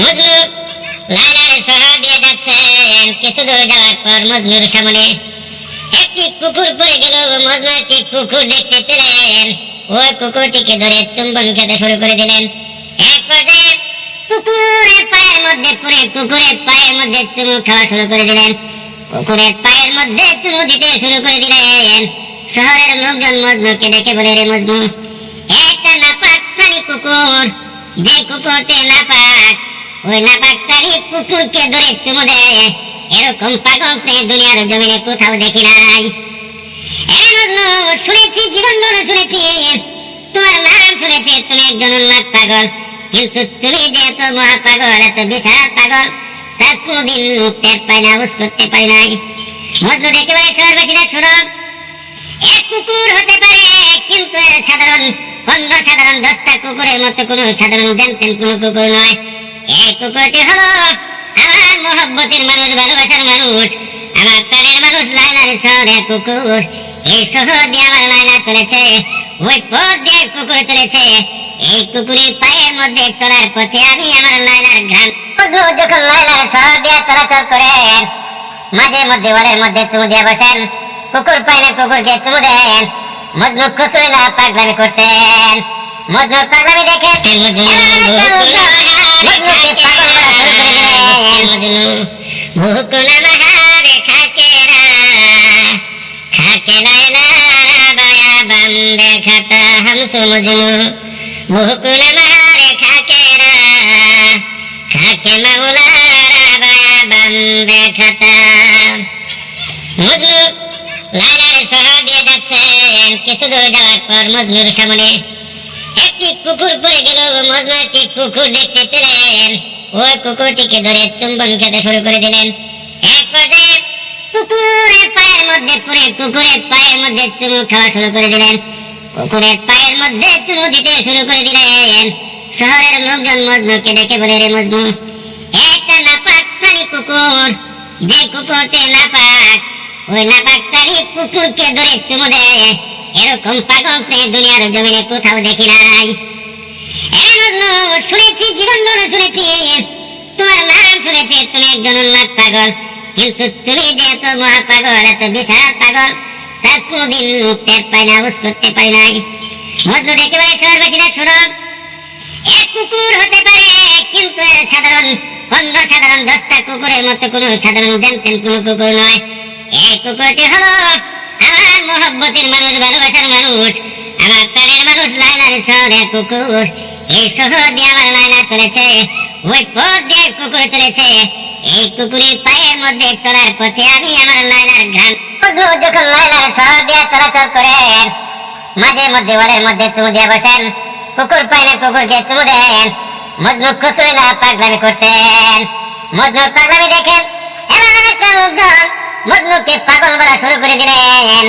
মজনু লাইলার শহর দিয়ে যাচ্ছেন কিছু দূর যাওয়ার পর মজনুর সামনে। একটি কুকুর পড়ে গেল, মজনু একটি কুকুর দেখতে পেলেন। ওই কুকুরটিকে ধরে চুম্বন খেতে শুরু করে দিলেন। এক পর্যায়ে কুকুরের পায়ের মধ্যে পড়ে, কুকুরের পায়ের মধ্যে চুমু খাওয়া শুরু করে দিলেন। কুকুরের পায়ের মধ্যে চুমু দিতে শুরু করে দিলেন। শহরের লোকজন মজনুকে ডেকে বলে, রে মজনু, একটা নাপাক প্রাণী কুকুর, যে কুকুরটি নাপাক ওই প্রাণী কুকুরকে ধরে চুমু দেয়। এরকম পাগল প্রাণী দুনিয়ার জমিনে কোথাও দেখি নাই। শুনেছি জীবন বলে শুনেছি। তোমার নাম শুনেছি, তুমি একজন উন্মাদ পাগল। কিন্তু তুমি যে এত মহা পাগল, এত বিশাল পাগল, তা কোনদিন টের পাই না, বুঝ করতে পারি নাই। মজনু দেখতে পারে শহরবাসীরা শুনো। এক কুকুর হতে পারে, কিন্তু সাধারণ, অন্য সাধারণ দশটা কুকুরের মতো কোনো সাধারণ জানতেন কোনো কুকুর নয়। এই কুকুরটি হলো আমার মহব্বতের মানুষ ভালোবাসার মানুষ আমার প্রাণের মানুষ লাইনার শহরের কুকুর। এই শহর দিয়ে আমার লাইনা চলেছে ওই পথ দিয়ে কুকুর চলেছে। এই কুকুরের পায়ের মধ্যে চলার পথে আমি আমার লাইনার ঘ্রাণ। বুঝলো যখন লাইনার শহর দিয়ে চলাচল করেন মাঝে মধ্যে ওয়ালের মধ্যে চুমু দিয়ে বসেন। কুকুর পাইলে কুকুরকে চুমু দেন। মজনু কতই না পাগলামি করতেন। মজনু পাগলামি দেখে মজনু ভুকুল বায়া ভুকুল বায়া মজনু শহর দিয়ে যাচ্ছেন, কিছু দূর যাওয়ার পর মজনুর সামনে। একটি কুকুর পড়ে গেল মজনু একটি কুকুর দেখতে পেলেন। ওই কুকুরটিকে ধরে চুম্বন খেতে শুরু করে দিলেন। এক পর্যায়ে কুকুরের পায়ের মধ্যে পড়ে কুকুরের পায়ের মধ্যে চুমু খাওয়া শুরু করে দিলেন। কুকুরের পায়ের মধ্যে চুমু দিতে শুরু করে দিলেন। শহরের লোকজন মজনুকে ডেকে বলে, রে মজনু, একটা নাপাক প্রাণী কুকুর, যে কুকুরটি নাপাক, ওই নাপাক প্রাণী কুকুরকে ধরে চুমু দেয়। এরকম পাগল দুনিয়ার জমিনে কোথাও দেখি নাই। মজনু, শুনেছি, জীবন বলে শুনেছি। তোমার নাম শুনেছি তুমি একজন উন্মাদ পাগল। কিন্তু তুমি যে মহা পাগল, এত বিশাল পাগল, তা কোনদিন টের পাই না, বুঝ করতে পারি নাই। মজনু দেখতে পারে শহরবাসীরা শুনো। এক কুকুর হতে পারে, কিন্তু সাধারণ, অন্য সাধারণ দশটা কুকুরের মতো কোনো সাধারণ জানতেন কোনো কুকুর নয়। এই কুকুরটি হলো আমার মহব্বতের মানুষ, ভালোবাসার মানুষ, আমার প্রাণের মানুষ লাইনার শহরের কুকুর। এই শহর দিয়ে আমার লাইনা চলেছে। ওই পথ দিয়ে কুকুর চলেছে, এই কুকুরের পায়ের মধ্যে চলার পথে আমি আমার লাইনার ঘ্রাণ বুঝলো, যখন লাইনার শহর দিয়ে চলাচল করেন মাঝে মধ্যে ওয়ালের মধ্যে চুমু দিয়ে বসেন, কুকুর পাইলে কুকুরকে চুমু দেন, মজনু কতই না পাগলামি করতেন মজনুর পাগলামি দেখেন এলাকার লোকজন মজনুকে পাগল বলা শুরু করে দিলেন।